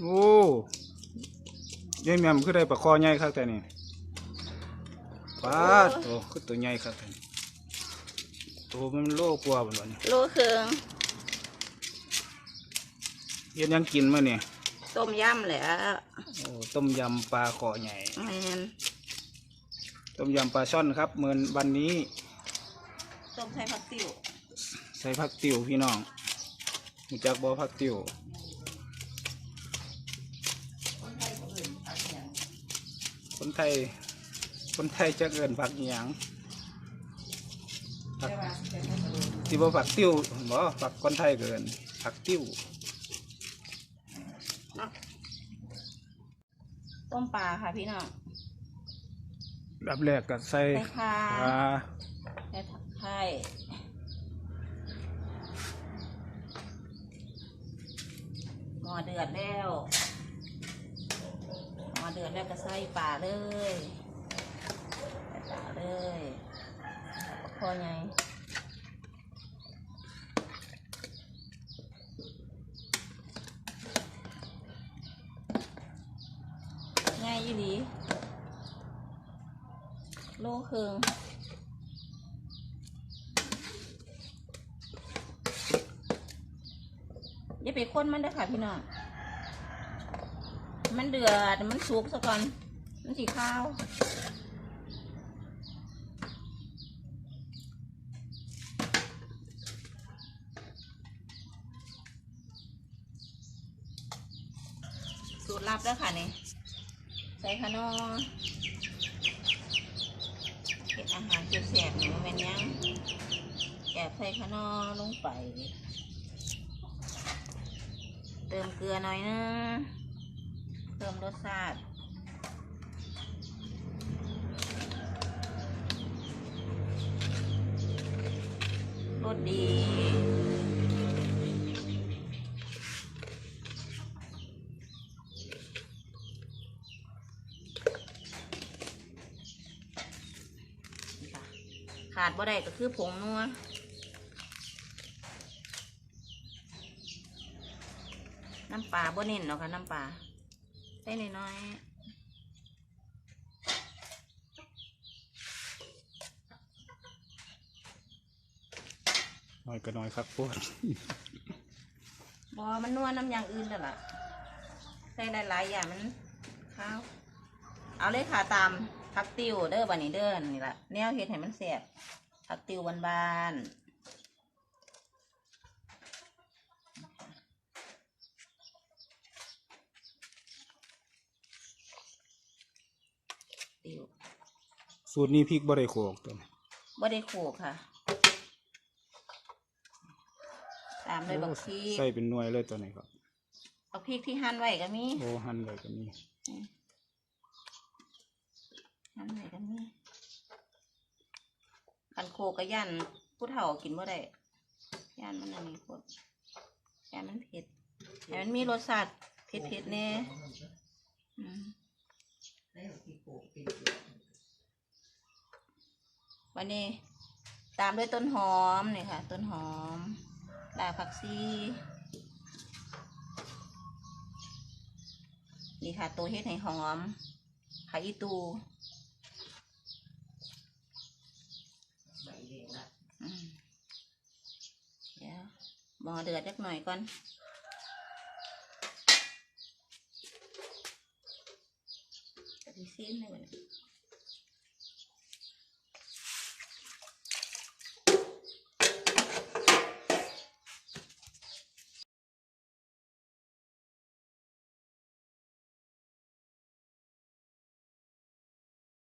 โอ้ยายแหม่มคือได้ปลาคอใหญ่ครับแต่นี่ปาดโอ้คือตัวใหญ่ครับแต่นี่ตัวมันโลกว่าบนวันนี้โลครึ่งเฮ็ดหยังกินมาเนี่ยต้มยำแหละโอ้ต้มยำปลาคอใหญ่ แมนต้มยำปลาช่อนครับเมื่อวันนี้ต้มไทยผักติ๋วใส่ผักติ๋วพี่น้องรู้จักบ่ผักติ๋ว คนไทย คนไทยจะเอินผักอิหยังผักที่บ่ผักติ๋วบ่ผักคนไทยเกินผักติ๋วต้มปลาค่ะพี่น้องดับแรกก็ใส่ใส่ข่าปลาใส่ผักไข่หม้อเดือดแล้วหม้อ เดือดแล้วก็ใส่ปลาเลยใส่ปลาเลยพอไงง่ายยี่หลีโลครึ่งอย่าไปค้นมันเด้ค่ะพี่น้อง มันเดือดมันสุกซะก่อน มันสีข้าวสูตรลับแล้วค่ะนี่ใส่ขนอเห็ดอาหารเสียบๆนี่มันเป็นยังแอบใส่ขนอลงไป เติมเกลือหน่อยนะ เติมรสชาติรสดีขาดบ่ได้ก็คือผงนัวน้ำปลาบ่เน้นเนาะค่ะน้ำปลา ได้น้อยน้อยก็น้อยครับพวกๆบอมันนัวน้ำอย่างอื่นแล้วล่ะใส่หลายๆอย่างมันข้าวเอาเลยค่ะตามผักติวเด้อบันนี้เด้อนี่ละแนวเฮ็ดให้มันแซ่บผักติวบานๆ สูตรนี้พริกบ่ได้โขลกตัวนี้บ่ได้โขลกค่ะ ตามด้วยบักพริกใส่เป็นหน่วยเลยตัวนี้ครับบักพริกที่หั่นไว้ก็มีโอ้หั่นเลยก็มีหั่นไว้ก็มีคันโคกก็ย่านผู้เฒ่ากินบ่ได้ย่านมันอันนี้โคตรย่านมันเผ็ดแต่มันมีรสชาติเผ็ดๆแน่อืมันนี้ ตามด้วยต้นหอมนี่ค่ะ ต้นหอมราผักชีนี่ค่ะ ตัวเฮ็ดให้หอมไขาอีตูเดี๋ยวหมอเดือดจักหน่อยก่อนกะทิซีนให้มัน